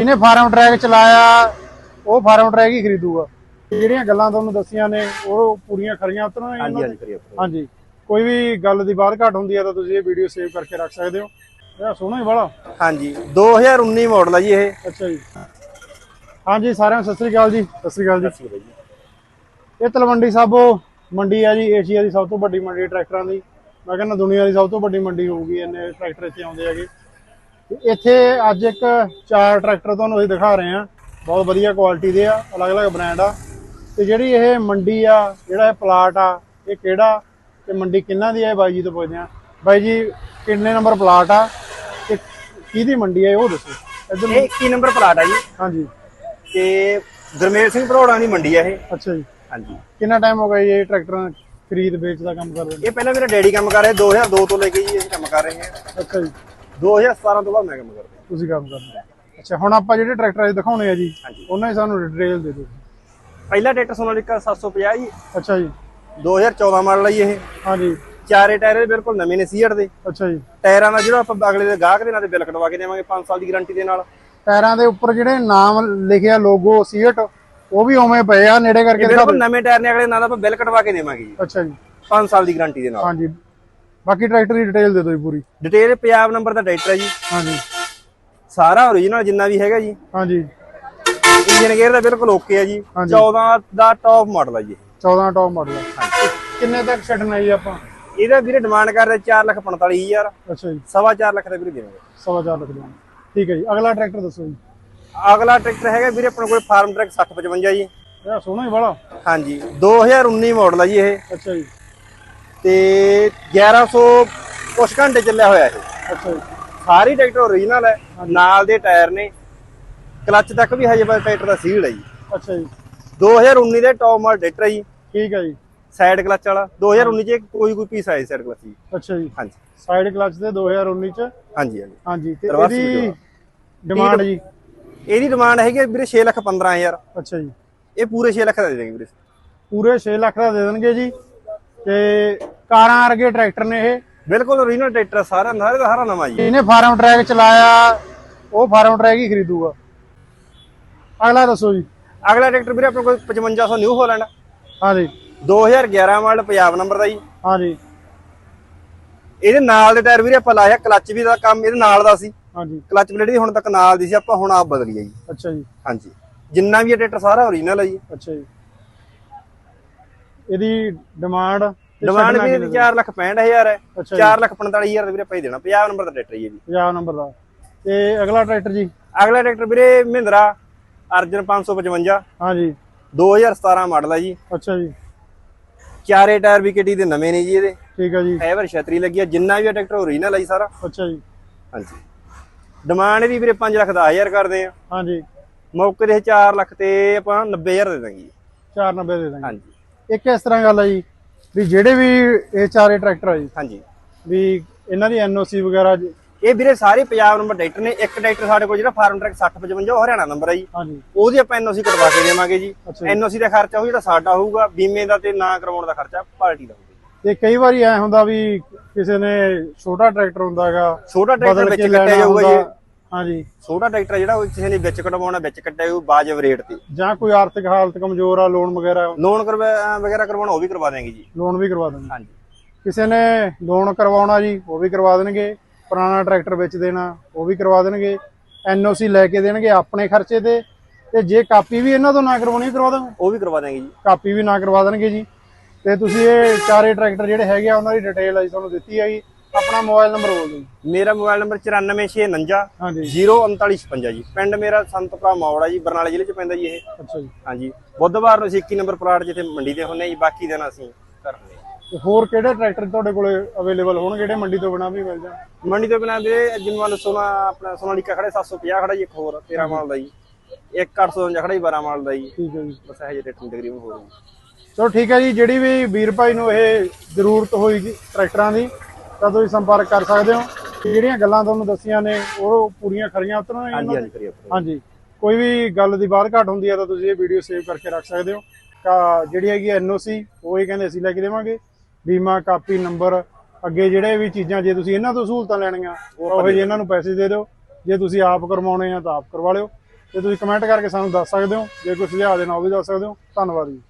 ਜਿਹਨੇ farm track ਚਲਾਇਆ ਉਹ ਫਾਰਮ ਟਰੈਕ ਹੀ ਖਰੀਦੂਗਾ। ਜਿਹੜੀਆਂ ਗੱਲਾਂ ਤੁਹਾਨੂੰ ਦੱਸੀਆਂ ਨੇ ਉਹ ਪੂਰੀਆਂ ਖਰੀਆਂ ਉਤਰਨ ਹਾਂਜੀ ਹਾਂਜੀ ਕੋਈ ਵੀ ਗੱਲ ਦੀ ਬਾਤ ਘਾਟ ਹੁੰਦੀ ਹੈ ਤਾਂ ਤੁਸੀਂ ਇਹ ਵੀਡੀਓ ਸੇਵ ਕਰਕੇ ਰੱਖ ਸਕਦੇ ਹੋ। ਇਹ ਸੋਹਣਾ ਹੀ ਵਾਲਾ। ਹਾਂਜੀ 2019 ਮਾਡਲ ਆ ਜੀ ਇਹ। ਅੱਛਾ ਜੀ। ਹਾਂਜੀ ਸਾਰਿਆਂ ਨੂੰ ਸਤਿ ਸ੍ਰੀ ਅਕਾਲ ਜੀ। ਸਤਿ ਸ੍ਰੀ ਅਕਾਲ ਜੀ। ਇਹ ਤਲਵੰਡੀ ਸਾਬੋ ਮੰਡੀ ਆ ਜੀ ਏਸ਼ੀਆ ਦੀ ਸਭ ਤੋਂ ਵੱਡੀ ਮੰਡੀ ਟਰੈਕਟਰਾਂ ਦੀ। ਮੈਂ ਕਹਿੰਦਾ ਦੁਨੀਆ ਦੀ ਸਭ ਤੋਂ ਵੱਡੀ ਮੰਡੀ ਹੋਊਗੀ ਇੰਨੇ ਟਰੈਕਟਰ ਇੱਥੇ ਆਉਂਦੇ ਹੈਗੇ। ਇੱਥੇ ਅੱਜ ਇੱਕ ਚਾਰ ਟਰੈਕਟਰ ਤੁਹਾਨੂੰ ਅਸੀਂ ਦਿਖਾ ਰਹੇ ਹਾਂ। ਬਹੁਤ ਵਧੀਆ ਕੁਆਲਿਟੀ ਦੇ ਆ ਅਲੱਗ-ਅਲੱਗ ਬ੍ਰਾਂਡ ਆ। ਤੇ ਜਿਹੜੀ ਇਹ ਮੰਡੀ ਆ ਜਿਹੜਾ ਇਹ ਪਲਾਟ ਆ ਇਹ ਕਿਹੜਾ ਤੇ ਮੰਡੀ ਕਿੰਨਾ ਦੀ ਹੈ ਬਾਈ ਜੀ ਤੋਂ ਪੁੱਛਦੇ ਆ ਬਾਈ ਜੀ ਕਿੰਨੇ ਨੰਬਰ ਪਲਾਟ ਆ ਤੇ ਕਿਹਦੀ ਮੰਡੀ ਹੈ ਉਹ ਦੱਸੋ। ਇੱਧਰ ਇਹ 21 ਨੰਬਰ ਪਲਾਟ ਆ ਜੀ। ਹਾਂਜੀ। ਤੇ ਗੁਰਮੇਲ ਸਿੰਘ ਭਰੋੜਾ ਦੀ ਮੰਡੀ ਆ ਇਹ। ਅੱਛਾ ਜੀ। ਹਾਂਜੀ। ਕਿੰਨਾ ਟਾਈਮ ਹੋ ਗਿਆ ਜੀ ਇਹ ਟਰੈਕਟਰਾਂ ਖਰੀਦ ਵੇਚ ਦਾ ਕੰਮ ਕਰਦੇ ਇਹ ਪਹਿਲਾਂ ਮੇਰਾ ਡੈਡੀ ਕੰਮ ਕਰ ਰਿਹਾ 2002 ਤੋਂ ਲੈ ਕੇ ਜੀ ਅਸੀਂ ਕੰਮ ਕਰ ਰਹੇ ਹਾਂ। ਅੱਛਾ ਜੀ। 2017 ਤੋਂ ਬਾਅਦ ਮੈਂ ਕੰਮ ਕਰਦਾ। ਤੁਸੀਂ ਕੰਮ ਕਰਦੇ ਹੋ। ਅੱਛਾ ਹੁਣ ਆਪਾਂ ਜਿਹੜੇ ਟਰੈਕਟਰ ਅੱਜ ਦਿਖਾਉਣੇ ਆ ਜੀ ਹਾਂਜੀ। ਉਹਨਾਂ ਦੀ ਸਾਨੂੰ ਡਿਟੇਲ ਦੇ ਦਿਓ। ਪਹਿਲਾ ਟਰੈਕਟਰ ਸੋਨਾਲੀਕਾ 750 ਜੀ। ਅੱਛਾ ਜੀ। 2014 ਮਾਡਲ ਆ ਜੀ ਇਹ। ਹਾਂਜੀ। ਚਾਰੇ ਟਾਇਰ ਇਹਦੇ ਬਿਲਕੁਲ ਨਵੇਂ ਨੇ ਸੀਟ ਦੇ। ਅੱਛਾ ਜੀ। ਟਾਇਰਾਂ ਦਾ ਜਿਹੜਾ ਆਪਾਂ ਅਗਲੇ ਦੇ ਗਾਹਕ ਦੇ ਨਾਲ ਬਿੱਲ ਕਟਵਾ ਕੇ ਦੇਵਾਂਗੇ 5 ਸਾਲ ਦੀ ਗਾਰੰਟੀ ਦੇ ਨਾਲ। ਟਾਇਰਾਂ ਦੇ ਉੱਪਰ ਜਿਹੜੇ ਨਾਮ ਲਿਖਿਆ ਲੋਗੋ ਸੀਟ ਉਹ ਵੀ ਉਵੇਂ ਪਏ ਆ ਨੇੜੇ ਕਰਕੇ ਇਹ ਦਿਖਾ ਬਿਲਕੁਲ ਨਵੇਂ ਟਾਇਰ ਨੇ ਅਗਲੇ ਨਾਲ ਆਪਾਂ ਬਿੱਲ ਕਟਵਾ ਕੇ ਦੇਵਾਂਗੇ ਜੀ। ਅੱਛਾ ਜੀ। 5 ਸਾਲ ਦੀ ਗਾਰੰਟੀ ਦੇ ਨਾਲ। ਹਾਂਜੀ। ਬਾਕੀ ਟਰੈਕਟਰ ਦੀ ਡਿਟੇਲ ਦੇ ਦਿਓ ਜੀ ਪੂਰੀ। ਡਿਟੇਲ ਪੰਜਾਬ ਨੰਬਰ ਦਾ ਟਰੈਕਟਰ ਹੈ ਜੀ। ਹਾਂਜੀ। ਸਾਰਾ ਓਰੀਜਨਲ ਜਿੰਨਾ ਵੀ ਹੈਗਾ ਜੀ। ਹਾਂਜੀ। ਇੰਜਨ ਗੇਅਰ ਦਾ ਬਿਲਕੁਲ ਓਕੇ ਹੈ ਜੀ। ਹਾਂਜੀ। 14 ਦਾ ਟੌਪ ਮਾਡਲ ਹੈ ਜੀ। 14 ਟੌਪ ਮਾਡਲ ਕਿੰਨੇ ਤੱਕ ਛੱਡਣਾ ਜੀ ਆਪਾਂ? ਇਹਦਾ ਵੀਰੇ ਡਿਮਾਂਡ ਕਰਦੇ 445000 ਅੱਛਾ ਜੀ। ਸਵਾ ਚਾਰ ਲੱਖ ਦਾ ਵੀਰੇ ਦੇਵਾਂਗੇ। ਸਵਾ ਚਾਰ ਲੱਖ ਦਾ। ਠੀਕ ਹੈ ਜੀ। ਅਗਲਾ ਟਰੈਕਟਰ ਦੱਸੋ ਜੀ। ਅਗਲਾ ਟਰੈਕਟਰ ਹੈਗਾ ਵੀਰੇ ਆਪਣੇ ਕੋਲ ਫਾਰਮ ਟਰੈਕ 6055 ਜੀ। ਇਹ ਸੋਹਣਾ ਹੀ ਵਾਲਾ। ਹਾਂਜੀ। 2019 ਮਾਡਲ ਹੈ ਜੀ ਇਹ। ਅੱਛਾ ਜੀ। ਤੇ 1100 ਕੁਛ ਘੰਟੇ ਚੱਲਿਆ ਹੋਇਆ ਇਹ। ਅੱਛਾ ਸਾਰੀ ਟਰੈਕਟਰ ਓਰੀਜਨਲ ਹੈ ਨਾਲ ਦੇ ਟਾਇਰ ਨੇ। ਕਲੱਚ ਤੱਕ ਵੀ ਹਜੇ ਬਸ ਟਰੈਕਟਰ ਦਾ ਸੀਲ ਹੈ ਜੀ। ਅੱਛਾ ਜੀ। 2019 ਦੇ ਟੌਪ ਮਾਡਲ ਟਰੈਕਟਰ ਹੈ ਜੀ। ਠੀਕ ਹੈ ਜੀ। ਸਾਈਡ ਕਲੱਚ ਵਾਲਾ। 2019 ਚ ਕੋਈ ਕੋਈ ਪੀਸ ਆਇਆ ਸਾਈਡ ਕਲੱਚ ਜੀ। ਅੱਛਾ ਜੀ। ਹਾਂਜੀ। ਸਾਈਡ ਕਲਚ ਦੇ 2019 ਚ? ਹਾਂਜੀ ਹਾਂਜੀ। ਹਾਂਜੀ ਤੇ ਇਹਦੀ। ਡਿਮਾਂਡ ਜੀ? ਇਹਦੀ ਡਿਮਾਂਡ ਹੈਗੀ ਵੀਰੇ 6 ਲੱਖ 15000 ਅੱਛਾ ਜੀ। ਇਹ ਪੂਰੇ 6 ਲੱਖ ਦਾ ਦੇ ਦੇਣਗੇ ਵੀਰੇ। ਪੂਰੇ 6 ਲੱਖ ਦਾ ਦੇ ਦੇਣਗੇ ਜੀ। ਤੇ ਕਾਰਾਂ ਵਰਗੇ ਟਰੈਕਟਰ ਨੇ ਇਹ। ਬਿਲਕੁਲ ਓਰੀਜਨਲ ਟਰੈਕਟਰ ਸਾਰਾ ਸਾਰੇ ਦਾ ਸਾਰਾ ਨਵਾਂ ਜੀ। ਇਹਨੇ ਫਾਰਮ ਟਰੈਕ ਚਲਾਇਆ ਉਹ ਫਾਰਮ ਟਰੈਕ ਹੀ ਖਰੀਦੂਗਾ। ਅਗਲਾ ਦੱਸੋ ਜੀ। ਅਗਲਾ ਟਰੈਕਟਰ ਵੀਰੇ ਆਪਣੇ ਕੋਲ 5500 ਨਿਊ ਹਾਲੈਂਡ ਹਾਂਜੀ 2011 ਮਾਡਲ ਪੰਜਾਬ ਨੰਬਰ ਦਾ ਜੀ। ਹਾਂਜੀ ਇਹਦੇ ਨਾਲ ਦੇ ਟਾਇਰ ਵੀਰੇ ਆਪਾਂ ਲਾਇਆ ਕਲੱਚ ਵੀ ਦਾ ਕੰਮ ਇਹਦੇ ਨਾਲ ਦਾ ਸੀ। ਹਾਂਜੀ ਕਲੱਚ ਪਲੇਟ ਦੀ ਹੁਣ ਤੱਕ ਨਾਲ ਦੀ ਸੀ ਆਪਾਂ ਹੁਣ ਆਪ ਬਦਲੀ ਹੈ ਜੀ। ਅੱਛਾ ਜੀ। ਹਾਂਜੀ। ਜਿੰਨਾ ਵੀ ਇਹ ਟਰੈਕਟਰ ਸਾਰਾ ਓਰੀਜਨਲ ਹੈ ਜੀ। ਅੱਛਾ ਜੀ। ਇਹਦੀ ਡਿਮਾਂਡ ਡਿਮਾਂਡ ਵੀ ਇਹਦੀ 4 ਲੱਖ 65000 ਹੈ। ਅੱਛਾ ਜੀ। 4 ਲੱਖ 45000 ਦਾ ਵੀਰੇ ਆਪਾਂ ਹੀ ਦੇਣਾ ਪੰਜਾਬ ਨੰਬਰ ਦਾ ਟਰੈਕਟਰ ਹੈ ਜੀ। ਪੰਜਾਬ ਨੰਬਰ ਦਾ। ਤੇ ਅਗਲਾ ਟਰੈਕਟਰ ਜੀ? ਅਗਲਾ ਟਰੈਕਟਰ ਵੀਰੇ ਮਹਿੰਦਰਾ ਅਰਜਨ 555 ਹਾਂਜੀ 2017 ਮਾਡਲ ਹੈ ਜੀ। ਅੱਛਾ ਜੀ। ਚਾਰੇ ਟਾਇਰ ਵੀ ਕਿਡੀ ਦੇ ਨਵੇਂ ਨੇ ਜੀ ਇਹਦੇ। ਠੀਕ ਹੈ ਜੀ। ਫਾਈਬਰ ਛਤਰੀ ਲੱਗੀ ਆ ਜਿੰਨਾ ਵੀ ਟਰੈਕਟਰ ਓਰੀਜਨਲ ਹੈ ਜੀ ਸਾਰਾ। ਅੱਛਾ ਜੀ। ਹਾਂਜੀ। ਡਿਮਾਂਡ ਦੀ ਵੀਰੇ 5 ਲੱਖ 10000 ਕਰਦੇ ਆ। ਹਾਂਜੀ ਮੌਕੇ ਦੇ 4 ਲੱਖ ਤੇ ਆਪਾਂ 90000 ਦੇ ਦਾਂਗੇ ਜੀ। 490 ਦੇ ਦਾਂਗੇ। ਹਾਂਜੀ। ਇੱਕ ਇਸ ਤਰ੍ਹਾਂ ਗੱਲ ਹੈ ਜੀ ਵੀ ਜਿਹੜੇ ਵੀ ਇਹ ਚਾਰੇ ਟਰੈਕਟਰ ਆ ਜੀ ਹਾਂਜੀ। ਵੀ ਇਹਨਾਂ ਦੀ ਐਨਓਸੀ ਵਗੈਰਾ ਇਹ ਵੀਰੇ ਸਾਰੇ ਪੰਜਾਬ ਨੰਬਰ ਟਰੈਕਟਰ ਨੇ ਇੱਕ ਟਰੈਕਟਰ ਸਾਡੇ ਕੋਲ ਜਿਹੜਾ ਫਾਰਮ ਟਰੈਕ 6055 ਉਹ ਹਰਿਆਣਾ ਨੰਬਰ ਹੈ ਜੀ। ਉਹਦੀ ਆਪਾਂ ਐਨਓਸੀ ਕਟਵਾ ਕੇ ਦੇਵਾਂਗੇ ਜੀ। ਐਨਓਸੀ ਦਾ ਖਰਚਾ ਉਹ ਜਿਹੜਾ ਸਾਡਾ ਹੋਊਗਾ ਬੀਮੇ ਦਾ ਤੇ ਨਾ ਕਰਵਾਉਣ ਦਾ ਖਰਚਾ ਪਾਰਟੀ ਦਾ ਹੋਊਗਾ ਤੇ ਕਈ ਵਾਰੀ ਐ ਹੁੰਦਾ ਵੀ ਕਿਸੇ ਨੇ ਛੋਟਾ ਟਰੈਕਟਰ ਹੁੰਦਾ ਹੈਗਾ ਛੋਟਾ ਟਰੈਕਟਰ ਵਿੱਚ ਕੱਟਿਆ ਜਾਊਗਾ ਜੀ। ਹਾਂਜੀ। ਛੋਟਾ ਟਰੈਕਟਰ ਜਿਹੜਾ ਉਹ ਕਿਸੇ ਨੇ ਵਿੱਚ ਕਟਵਾਉਣਾ ਵਿੱਚ ਕੱਟਿਆ ਜਾਊ ਬਾਜਬ ਰੇਟ ਤੇ। ਜਾਂ ਕੋਈ ਆਰਥਿਕ ਹਾਲਤ ਕਮਜ਼ੋਰ ਆ ਲੋਨ ਵਗੈਰਾ ਲੋਨ ਕਰਵਾ ਵਗੈਰਾ ਕਰਵਾਉਣਾ ਉਹ ਵੀ ਕਰਵਾ ਦੇਣਗੇ ਜੀ। ਲੋਨ ਵੀ ਕਰਵਾ ਦੇਣਗੇ ਹਾਂਜੀ। ਕਿਸੇ ਨੇ ਲੋਨ ਕਰਵਾਉਣਾ ਜੀ ਉਹ ਵੀ ਕਰਵਾ ਦੇਣਗੇ। ਪੁਰਾਣਾ ਟਰੈਕਟਰ ਵੇਚ ਦੇਣਾ ਉਹ ਵੀ ਕਰਵਾ ਦੇਣਗੇ। ਐਨਓਸੀ ਲੈ ਕੇ ਦੇਣਗੇ ਆਪਣੇ ਖਰਚੇ ਤੇ। ਤੇ ਜੇ ਕਾਪੀ ਵੀ ਇਹਨਾਂ ਤੋਂ ਨਾ ਕਰਵਾਉਣੀ ਕਰਵਾ ਦੇਣਗੇ ਉਹ ਵੀ ਕਰਵਾ ਦੇਣਗੇ ਜੀ। ਕਾਪੀ ਵੀ ਨਾ ਕਰਵਾ ਦੇਣਗੇ ਜੀ। ਤੇ ਤੁਸੀਂ ਇਹ ਚਾਰੇ ਟਰੈਕਟਰ ਜਿਹੜੇ ਹੈਗੇ ਆ ਉਹਨਾਂ ਦੀ ਡਿਟੇਲ ਅਸੀਂ ਤੁਹਾਨੂੰ ਦਿੱਤੀ ਹੈਗੀ ਆਪਣਾ ਮੋਬਾਈਲ ਨੰਬਰ ਬੋਲ ਦਿਓ। ਮੇਰਾ ਮੋਬਾਈਲ ਨੰਬਰ 94649 ਹਾਂਜੀ। 03956 ਜੀ। ਪਿੰਡ ਮੇਰਾ ਸੰਤਪੁਰਾ ਮੌੜਾ ਜੀ ਬਰਨਾਲਾ ਜ਼ਿਲ੍ਹੇ ਚ ਪੈਂਦਾ ਜੀ ਇਹ। ਅੱਛਾ ਜੀ। ਹਾਂਜੀ। ਬੁੱਧਵਾਰ ਨੂੰ ਅਸੀਂ 21 ਨੰਬਰ ਪਲਾਟ ਜਿੱਥੇ ਮੰਡੀ ਤੇ ਹੁੰਨੇ ਜੀ ਬਾਕੀ ਦਿਨ ਅਸੀਂ ਤੇ ਹੋਰ ਕਿਹੜੇ ਟਰੈਕਟਰ ਤੁਹਾਡੇ ਕੋਲੇ ਅਵੇਲੇਬਲ ਹੋਣਗੇ? ਜਿਹੜੇ ਮੰਡੀ ਤੋਂ ਬਿਨਾ ਵੀ ਮਿਲ ਜਾਣ? ਮੰਡੀ ਤੋਂ ਬਿਨਾਂ ਵੀਰੇ ਜਿਵੇਂ ਮੰਨ ਸੋਨਾ ਆਪਣਾ ਸੋਨਾਲੀਕਾ ਖੜੇ 750 ਖੜਾ ਜੀ ਇੱਕ ਹੋਰ 13 ਮਾਲ ਦਾ ਜੀ। ਇੱਕ 855 ਖੜਾ ਜੀ 12 ਮਾਲ ਦਾ ਜੀ। ਠੀਕ ਹੈ ਜੀ। ਬਸ ਇਹ ਰੇਟ ਤਕਰੀਬਨ ਹੋ ਰਹੀ ਚਲੋ ਠੀਕ ਹੈ ਜੀ ਜਿਹੜੀ ਵੀ ਵੀਰ ਭਾਈ ਨੂੰ ਇਹ ਜ਼ਰੂਰਤ ਹੋਏਗੀ ਟਰੈਕਟਰਾਂ ਦੀ ਤਾਂ ਤੁਸੀਂ ਸੰਪਰਕ ਕਰ ਸਕਦੇ ਹੋ? ਜਿਹੜੀਆਂ ਗੱਲਾਂ ਤੁਹਾਨੂੰ ਦੱਸੀਆਂ ਨੇ ਉਹ ਪੂਰੀਆਂ ਖਰੀਆਂ ਉਤਰਨ ਹਾਂਜੀ ਹਾਂਜੀ ਹਾਂਜੀ। ਕੋਈ ਵੀ ਗੱਲ ਦੀ ਬਾਤ ਘਾਟ ਹੁੰਦੀ ਹੈ ਤਾਂ ਤੁਸੀਂ ਇਹ ਵੀਡੀਓ ਸੇਵ ਕਰਕੇ ਰੱਖ ਸਕਦੇ ਹੋ। ਜਿਹੜੀ ਹੈਗੀ ਐਨਓਸੀ ਉਹ ਹੀ ਕਹਿੰਦੇ ਅਸੀਂ ਲੈ ਕੇ ਦੇਵਾਂਗੇ। ਬੀਮਾ ਕਾਪੀ ਨੰਬਰ ਅੱਗੇ ਜਿਹੜੇ ਵੀ ਚੀਜ਼ਾਂ ਜੇ ਤੁਸੀਂ ਇਹਨਾਂ ਤੋਂ ਸਹੂਲਤਾਂ ਲੈਣੀਆਂ ਉਹ ਜਿਹੇ ਇਹਨਾਂ ਨੂੰ ਪੈਸੇ ਦੇ ਦਿਓ। ਜੇ ਤੁਸੀਂ ਆਪ ਕਰਵਾਉਣੇ ਆ ਤਾਂ ਆਪ ਕਰਵਾ ਲਿਓ। ਤੇ ਤੁਸੀਂ ਕਮੈਂਟ ਕਰਕੇ ਸਾਨੂੰ ਦੱਸ ਸਕਦੇ ਹੋ। ਜੇ ਕੋਈ ਸੁਝਾਅ ਦੇਣਾ ਉਹ ਵੀ ਦੱਸ ਸਕਦੇ ਹੋ। ਧੰਨਵਾਦ ਜੀ।